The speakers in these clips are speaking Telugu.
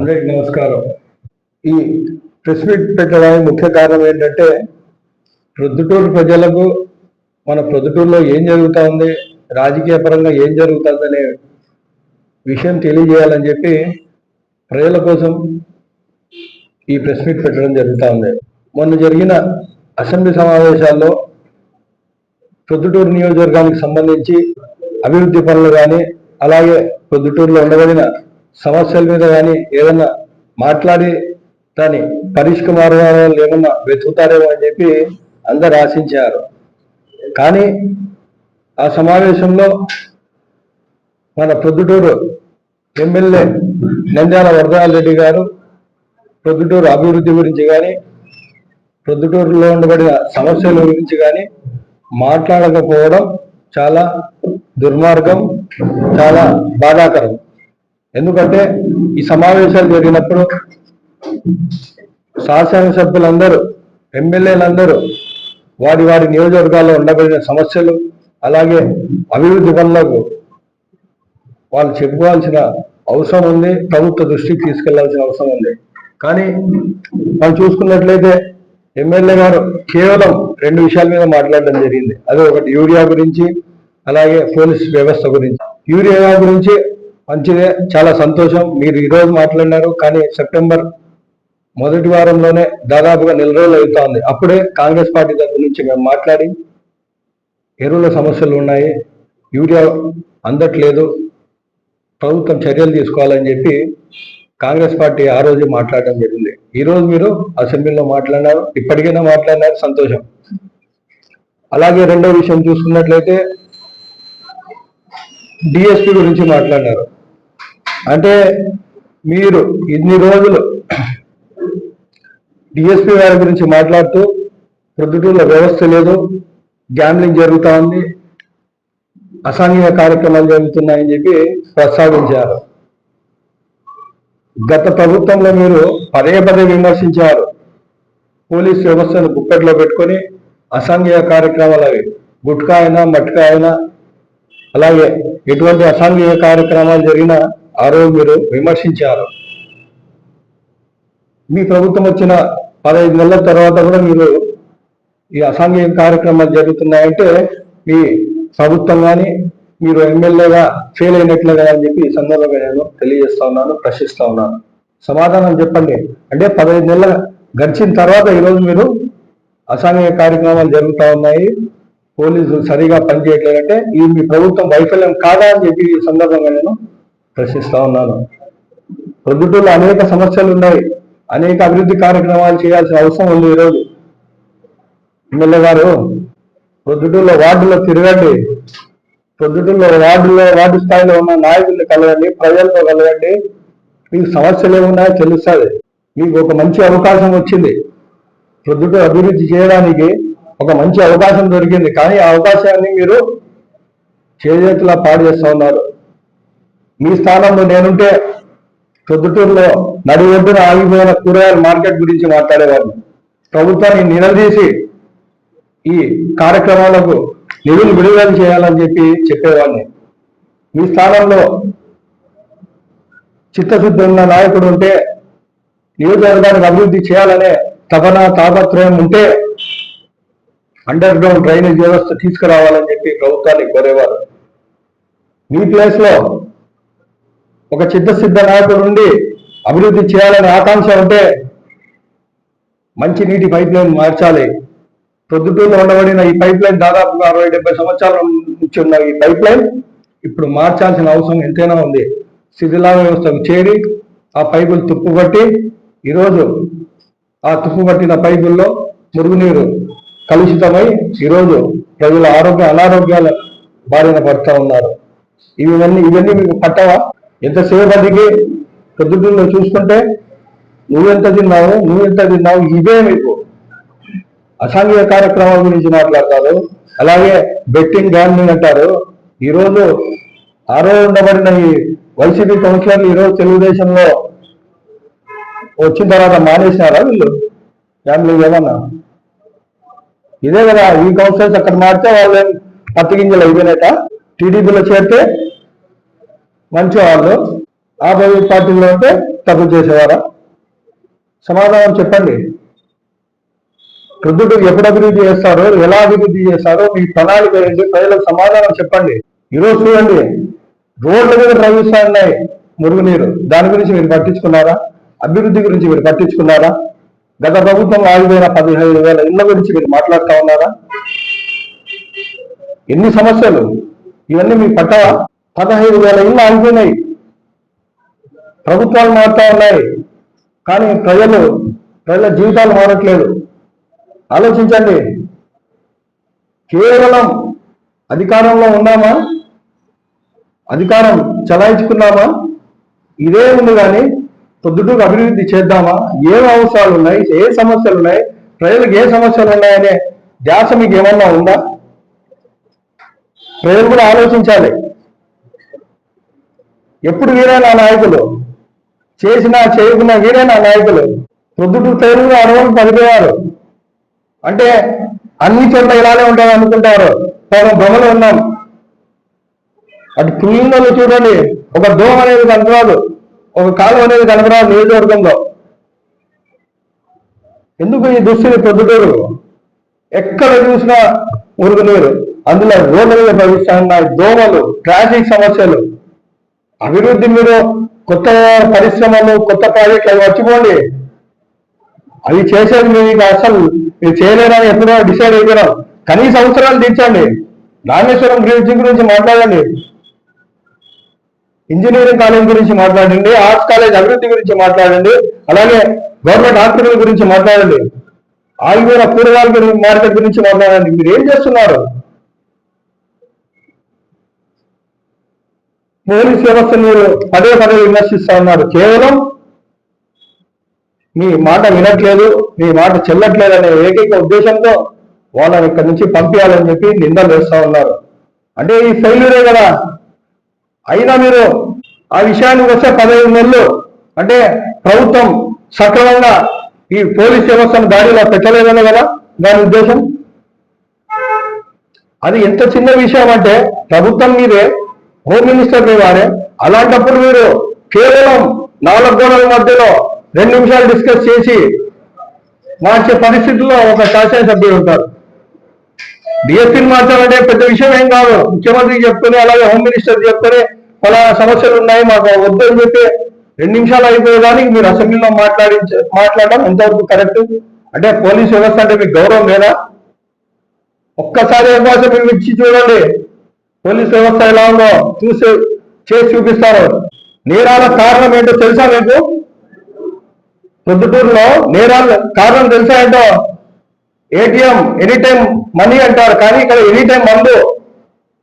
అందరికి నమస్కారం. ఈ ప్రెస్ మీట్ పెట్టడానికి ముఖ్య కారణం ఏంటంటే ప్రొద్దుటూరు ప్రజలకు మన ప్రొద్దుటూరులో ఏం జరుగుతూ ఉంది రాజకీయ పరంగా ఏం జరుగుతుందనే విషయం తెలియజేయాలని చెప్పి ప్రజల కోసం ఈ ప్రెస్ మీట్ పెట్టడం జరుగుతూ ఉంది మొన్న జరిగిన అసెంబ్లీ సమావేశాల్లో ప్రొద్దుటూరు నియోజకవర్గానికి సంబంధించి అభివృద్ధి పనులు కానీ అలాగే ప్రొద్దుటూరులో ఉండబడిన సమస్యల మీద కానీ ఏదన్నా మాట్లాడి దాని పరిష్కారాలు ఏమన్నా వెతుకుతారేమో అని చెప్పి అందరు ఆశించారు. కానీ ఆ సమావేశంలో మన ప్రొద్దుటూరు ఎమ్మెల్యే నంద్యాల వరదరాల రెడ్డి గారు ప్రొద్దుటూరు అభివృద్ధి గురించి కానీ ప్రొద్దుటూరులో ఉండబడిన సమస్యల గురించి కానీ మాట్లాడకపోవడం చాలా దుర్మార్గం చాలా బాధాకరం. ఎందుకంటే ఈ సమావేశాలు జరిగినప్పుడు శాసనసభ్యులందరూ ఎమ్మెల్యేలందరూ వారి వారి నియోజకవర్గాల్లో ఉండబడిన సమస్యలు అలాగే అభివృద్ధి పనులకు వాళ్ళు చెప్పుకోవాల్సిన అవసరం ఉంది ప్రభుత్వ దృష్టికి తీసుకెళ్ళాల్సిన అవసరం ఉంది. కానీ మనం చూసుకున్నట్లయితే ఎమ్మెల్యే గారు కేవలం రెండు విషయాల మీద మాట్లాడడం జరిగింది. అదే ఒకటి యూరియా గురించి అలాగే పోలీస్ వ్యవస్థ గురించి. యూరియా గురించి మంచిదే చాలా సంతోషం. మీరు ఈరోజు మాట్లాడినారు కానీ సెప్టెంబర్ మొదటి వారంలోనే దాదాపుగా నెల రోజులు అవుతోంది అప్పుడే కాంగ్రెస్ పార్టీ తరఫు నుంచి మేము మాట్లాడి ఎరువుల సమస్యలు ఉన్నాయి యూరియా అందట్లేదు ప్రభుత్వం చర్యలు తీసుకోవాలని చెప్పి కాంగ్రెస్ పార్టీ ఆ రోజు మాట్లాడడం జరిగింది. ఈరోజు మీరు అసెంబ్లీలో మాట్లాడినారు ఇప్పటికైనా మాట్లాడినారు సంతోషం. అలాగే రెండో విషయం చూసుకున్నట్లయితే డిఎస్పి గురించి మాట్లాడినారు. అంటే మీరు ఇన్ని రోజులు డిఎస్పి గారి గురించి మాట్లాడుతూ ప్రొద్దుటూరులో వ్యవస్థ లేదు గ్యాంబ్లింగ్ జరుగుతూ ఉంది అసాంఘిక కార్యక్రమాలు జరుగుతున్నాయని చెప్పి ప్రస్తావించారు. గత ప్రభుత్వంలో మీరు పదే పదే విమర్శించారు. పోలీస్ వ్యవస్థను గుప్పెట్లో పెట్టుకొని అసాంఘిక కార్యక్రమాలు అవి గుట్కా అయినా మట్కా అయినా అలాగే ఎటువంటి అసాంఘిక కార్యక్రమాలు జరిగినా ఆ రోజు మీరు విమర్శించారు. మీ ప్రభుత్వం వచ్చిన పదహైదు నెలల తర్వాత కూడా మీరు ఈ అసాంఘిక కార్యక్రమాలు జరుగుతున్నాయంటే మీ ప్రభుత్వం కానీ మీరు ఎమ్మెల్యేగా ఫెయిల్ అయినట్లుగా అని చెప్పి ఈ సందర్భంగా నేను తెలియజేస్తా ఉన్నాను ప్రశ్నిస్తా ఉన్నాను. సమాధానం చెప్పండి. అంటే పదహైదు నెలల గడిచిన తర్వాత ఈరోజు మీరు అసాంఘిక కార్యక్రమాలు జరుగుతూ ఉన్నాయి. పోలీసులు సరిగా పనిచేయట్లేదంటే ఇది మీ ప్రభుత్వం వైఫల్యం కాదా అని చెప్పి ఈ సందర్భంగా నేను ప్రశ్నిస్తా ఉన్నాను. ప్రొద్దుటూరులో అనేక సమస్యలు ఉన్నాయి. అనేక అభివృద్ధి కార్యక్రమాలు చేయాల్సిన అవసరం ఉంది ఈరోజు. ఎమ్మెల్యే గారు ప్రొద్దుటూరులో వార్డులో తిరగండి. ప్రొద్దుటూరులో వార్డులో వార్డు స్థాయిలో ఉన్న నాయకుల్ని కలగండి ప్రజలతో కలగండి మీకు సమస్యలు ఏమున్నాయో తెలుస్తుంది. మీకు ఒక మంచి అవకాశం వచ్చింది. ప్రొద్దుటూరు అభివృద్ధి చేయడానికి ఒక మంచి అవకాశం దొరికింది. కానీ ఆ అవకాశాన్ని మీరు చేజేతులా పాడు చేస్తా ఉన్నారు. మీ స్థానంలో నేనుంటే ప్రొద్దుటూరులో నడి ఒడ్డున ఆగిపోయిన కూరగాయల మార్కెట్ గురించి మాట్లాడేవాడిని. ప్రభుత్వాన్ని నిలదీసి ఈ కార్యక్రమాలకు నిధులు విడుదల చేయాలని చెప్పి చెప్పేవాడిని. మీ స్థానంలో చిత్తశుద్ధి ఉన్న నాయకుడు ఉంటే నియోజకవర్గానికి అభివృద్ధి చేయాలనే తపన తాపత్రయం ఉంటే అండర్ గ్రౌండ్ డ్రైనేజ్ వ్యవస్థ తీసుకురావాలని చెప్పి ప్రభుత్వాన్ని కోరేవారు. మీ ప్లేస్లో ఒక చిత్తశుద్ధ నాయకుడు ఉండి అభివృద్ధి చేయాలనే ఆకాంక్ష ఉంటే మంచి నీటి పైప్ లైన్ మార్చాలి. ప్రొద్దుటూరులో ఉండబడిన ఈ పైప్ లైన్ దాదాపుగా అరవై డెబ్బై సంవత్సరాల నుంచి ఉన్న ఈ పైప్ లైన్ ఇప్పుడు మార్చాల్సిన అవసరం ఎంతైనా ఉంది. శిథిలా వ్యవస్థకు చేరి ఆ పైపులు తుప్పుపట్టి ఈరోజు ఆ తుప్పుపట్టిన పైపుల్లో మురుగునీరు కలుషితమై ఈరోజు ప్రజల ఆరోగ్య అనారోగ్యాల బారిన పడుతూ ఉన్నారు. ఇవన్నీ ఇవన్నీ మీకు పట్టవా? ఎంతసేపటికి ప్రొద్దుటూరులో చూసుకుంటే నువ్వెంత తిన్నావు నువ్వెంత తిన్నావు ఇవే మీకు. అసాంఘిక కార్యక్రమాల గురించి మాట్లాడతారు. అలాగే బెట్టింగ్ గ్యామ్లింగ్ అంటారు. ఈరోజు ఆరో ఉండబడిన ఈ వైసీపీ కౌన్సిలర్లు ఈరోజు తెలుగుదేశంలో వచ్చిన తర్వాత మానేసినారా వీళ్ళు? గ్యామ్లింగ్ ఏమన్నా? ఇదే కదా ఈ కౌన్సిలర్స్ అక్కడ మారితే వాళ్ళు పత్తి గింజలు అయిపోయినట్ట టీడీపీలో చేరితే మంచివాళ్ళు ఆపోజిట్ పార్టీలో ఉంటే తప్పు చేసేవారా? సమాధానం చెప్పండి. వృద్ధుడు ఎప్పుడు అభివృద్ధి చేస్తారో ఎలా అభివృద్ధి చేస్తారో మీ ప్రణాళిక ఏంటి ప్రజలకు సమాధానం చెప్పండి. ఈరోజు చూడండి రోడ్ల మీద ప్రవహిస్తా ఉన్నాయి మురుగునీరు. దాని గురించి మీరు పట్టించుకున్నారా? అభివృద్ధి గురించి మీరు పట్టించుకున్నారా? గత ప్రభుత్వం ఆగిపోయిన పదిహేను వేల ఇళ్ళ గురించి మీరు మాట్లాడుతూ ఉన్నారా? ఎన్ని సమస్యలు? ఇవన్నీ మీకు పట్టవా? పదహైదు వేల ఇళ్ళు ఆగిపోయినాయి. ప్రభుత్వాలు మారుతా ఉన్నాయి. కానీ ప్రజలు ప్రజల జీవితాలు మారట్లేదు. ఆలోచించండి. కేవలం అధికారంలో ఉన్నామా? అధికారం చలాయించుకున్నామా? ఇదే ఉంది కానీ పొద్దుటూరు అభివృద్ధి చేద్దామా? ఏం అవసరాలు ఉన్నాయి? ఏ సమస్యలు ఉన్నాయి? ప్రజలకు ఏ సమస్యలు ఉన్నాయనే ధ్యాస మీకు ఏమన్నా ఉందా? ప్రజలు కూడా ఆలోచించాలి. ఎప్పుడు వీరే నా నాయకులు? చేసినా చేయకున్నా వీరే నా నాయకులు. పొద్దుటూరు పేరు అడవులు పడిపోయారు. అంటే అన్ని చోట్ల ఇలానే ఉంటాయి అనుకుంటారు. పాపం భ్రమలో ఉన్నాం. అటు క్లీన్లో చూడండి. ఒక దోమ అనేది కనపరాదు ఒక కాలం అనేది కనపరాదు నియోజకవర్గంలో. ఎందుకు ఈ దుస్థితి పొద్దుటూరు ఎక్కడ చూసినా మురుగునీరు. అందులో రోడ్ల మీద ప్రవేశిస్తున్నాయి దోమలు ట్రాఫిక్ సమస్యలు. అభివృద్ధి మీరు కొత్త పరిశ్రమలు కొత్త ప్రాజెక్టులు అవి వచ్చిపోండి. అవి చేసేది మీకు అసలు మీరు చేయలేరని ఎప్పుడో డిసైడ్ అయిపోయినాం. కనీస అవసరాలు తీర్చండి. రామేశ్వరం గురించి గురించి మాట్లాడండి. ఇంజనీరింగ్ కాలేజ్ గురించి మాట్లాడండి ఆర్ట్స్ కాలేజ్ అభివృద్ధి గురించి మాట్లాడండి అలాగే గవర్నమెంట్ హాస్పిటల్ గురించి మాట్లాడండి. ఆయుర్వేద కూరగాయల గురించి మార్కెట్ గురించి మాట్లాడండి. మీరు ఏం చేస్తున్నారు? పోలీస్ వ్యవస్థ మీరు పదే పదే విమర్శిస్తా ఉన్నారు. కేవలం మీ మాట వినట్లేదు మీ మాట చెల్లట్లేదు అనే ఏకైక ఉద్దేశంతో వాళ్ళని ఇక్కడి నుంచి పంపించాలని చెప్పి నిందలు వేస్తా ఉన్నారు. అంటే ఈ ఫెయిల్యూరే కదా? అయినా మీరు ఆ విషయానికి వస్తే పదహైదు నెలలు అంటే ప్రభుత్వం సక్రమంగా ఈ పోలీస్ వ్యవస్థను దారిలో పెట్టలేదనే కదా దాని ఉద్దేశం? అది ఎంత చిన్న విషయం అంటే ప్రభుత్వం మీదే హోమ్ మినిస్టర్ మీ వారే అలాంటప్పుడు మీరు కేవలం నాలుగు గోడల మధ్యలో రెండు నిమిషాలు డిస్కస్ చేసి మార్చే పరిస్థితుల్లో ఒక శాసనసభ్యులు ఉంటారు. డిఎస్పీని మార్చాలంటే పెద్ద విషయం ఏం కాదు. ముఖ్యమంత్రికి చెప్తూనే అలాగే హోమ్ మినిస్టర్ చెప్తూనే పలానా సమస్యలు ఉన్నాయి మాకు వద్దని చెప్పి రెండు నిమిషాలు అయిపోయేదానికి మీరు అసెంబ్లీలో మాట్లాడి మాట్లాడడం ఎంతవరకు కరెక్ట్? అంటే పోలీస్ వ్యవస్థ అంటే మీకు గౌరవం లేదా? ఒక్కసారి అవకాశం మేము ఇచ్చి చూడండి. పోలీస్ వ్యవస్థ ఎలా ఉందో చూసి చేసి చూపిస్తారు. నేరాల కారణం ఏంటో తెలుసా మీకు? పొద్దుటూరులో నేరాల కారణం తెలుసా ఏంటో? ఏటీఎం ఎనీ టైం మనీ అంటారు. కానీ ఇక్కడ ఎనీ టైం మందు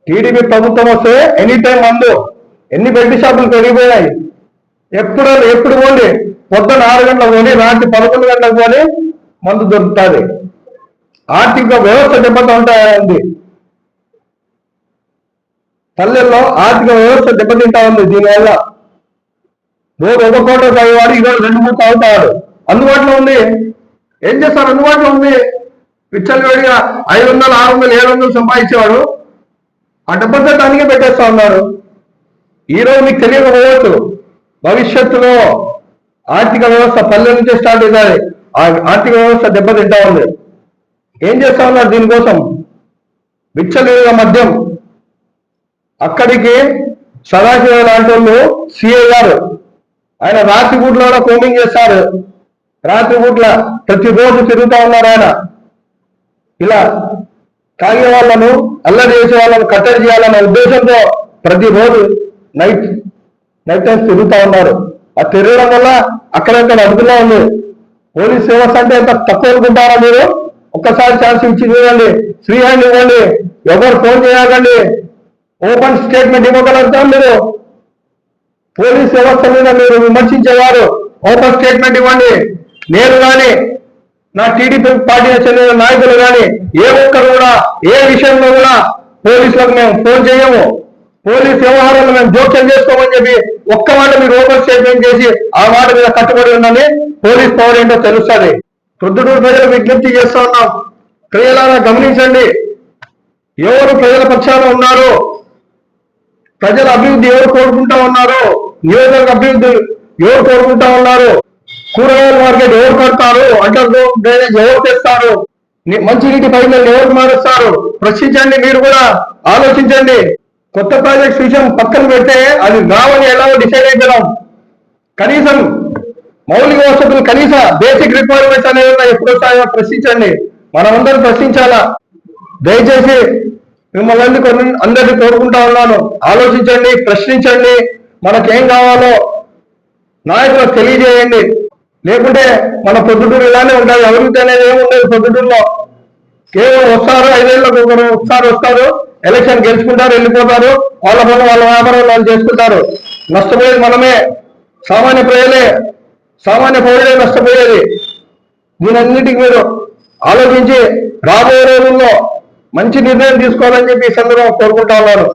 టీడీపీ ప్రభుత్వం వస్తే ఎనీ టైం మందు. ఎన్ని బెల్ట్ షాపులు పెరిగిపోయాయి ఎప్పుడు ఎప్పుడు పోండి? పొద్దున్న ఆరు గంటలకు పోని రాత్రి పదకొండు గంటలకు పోని మందు దొరుకుతుంది. ఆర్థిక వ్యవస్థ దెబ్బతో ఉంటాయండి పల్లెల్లో ఆర్థిక వ్యవస్థ దెబ్బతింటా ఉంది దీనివల్ల. మూడు ఒక కోట తాగేవాడు ఈరోజు రెండు మూడు తాగుతాడు. అందుబాటులో ఉంది. ఏం చేస్తారు అందుబాటులో ఉంది. విచ్చలవేడిగా ఐదు వందలు ఆరు వందలు ఏడు వందలు సంపాదించేవాడు. ఆ డబ్బంతా దానికే పెట్టేస్తా ఉన్నారు ఈరోజు మీకు తెలియకపోవచ్చు. భవిష్యత్తులో ఆర్థిక వ్యవస్థ పల్లె నుంచే స్టార్ట్ అవుతుంది. ఆ ఆర్థిక వ్యవస్థ దెబ్బతింటా ఉంది. ఏం చేస్తా ఉన్నారు దీనికోసం? విచ్చలవిడిగా మద్యం అక్కడికి సదాశివ లాంటి వాళ్ళు సిఏ గారు. ఆయన రాత్రిపూట్ల కూడా కోమింగ్ చేస్తారు. రాత్రిపూట్ల ప్రతిరోజు తిరుగుతా ఉన్నారు ఆయన. ఇలా తాగే వాళ్ళను అల్లరి చేసే వాళ్ళను కట్టడి చేయాలనే ఉద్దేశంతో ప్రతిరోజు నైట్ నైట్ టైమ్స్ తిరుగుతా ఉన్నారు. ఆ తిరగడం వల్ల అక్కడక్కడ అదుపులో ఉంది. పోలీస్ సేవస్ అంటే ఎంత తక్కువ అనుకుంటారా మీరు? ఒక్కసారి ఛాన్స్ ఇచ్చి చూడండి. ఫ్రీ హ్యాండ్ ఇవ్వండి. ఎవరు ఫోన్ చేయకండి. ఓపెన్ స్టేట్మెంట్ ఇవ్వగలుగుతాం మీరు? పోలీస్ వ్యవస్థ మీద మీరు విమర్శించేవారు. ఓపెన్ స్టేట్మెంట్ ఇవ్వండి. నేను కానీ నా టీడీపీ పార్టీకి చెందిన నాయకులు కానీ ఏ ఒక్కరు కూడా ఏ విషయంలో కూడా పోలీసులకు మేము ఫోన్ చేయము. పోలీస్ వ్యవహారాలు మేము జోక్యం చేసుకోమని చెప్పి ఒక్క మాట మీరు ఓపెన్ స్టేట్మెంట్ చేసి ఆ మాట మీద కట్టుబడి ఉందని పోలీస్ పవర్ ఏంటో తెలుస్తుంది. ప్రొద్దుటూరు ప్రజలు విజ్ఞప్తి చేస్తా ఉన్నాం. ప్రజలారా గమనించండి. ఎవరు ప్రజల పక్షాన ఉన్నారు? ప్రజల అభివృద్ధి ఎవరు కోరుకుంటా ఉన్నారు నియోజకవర్గ అభివృద్ధి ఎవరు కోరుకుంటా ఉన్నారు కూరగాయల మార్కెట్ ఎవరు కడతారు అండర్ గ్రౌండ్ డ్రైనేజ్ ఎవరు తెస్తారు మంచినీటి పైపులను ఎవరు మారుస్తారు ప్రశ్నించండి మీరు కూడా ఆలోచించండి. కొత్త ప్రాజెక్ట్స్ విషయం పక్కన పెడితే అది రావని ఎలా డిసైడ్ అయిపోయినాం కనీసం మౌలిక వసతులు కనీస బేసిక్ రిక్వైర్మెంట్స్ అనేవి ఎప్పుడు వస్తాయో ప్రశ్నించండి. మనమందరం ప్రశ్నించాలా? దయచేసి మిమ్మల్ని అందరి అందరినీ కోరుకుంటా ఉన్నాను? ఆలోచించండి ప్రశ్నించండి. మనకేం కావాలో నాయకులకు తెలియజేయండి. లేకుంటే మన పొద్దుటూరు ఇలానే ఉంటుంది. అభివృద్ధి అనేది ఏముండదు పొద్దుటూరులో. కేవలం వస్తారు ఐదేళ్ళకు ఒకరు ఒకసారి వస్తారు. ఎలక్షన్ గెలుచుకుంటారు వెళ్ళిపోతారు. వాళ్ళ పనులు వాళ్ళ వ్యాపారం వాళ్ళు చేసుకుంటారు. నష్టపోయేది మనమే. సామాన్య ప్రజలే సామాన్య పౌరులే నష్టపోయేది. దీనన్నిటికీ మీరు ఆలోచించి రాబోయే రోజుల్లో మంచి నిర్ణయం తీసుకోవాలని చెప్పి ఈ సందర్భంగా కోరుకుంటా ఉన్నాను.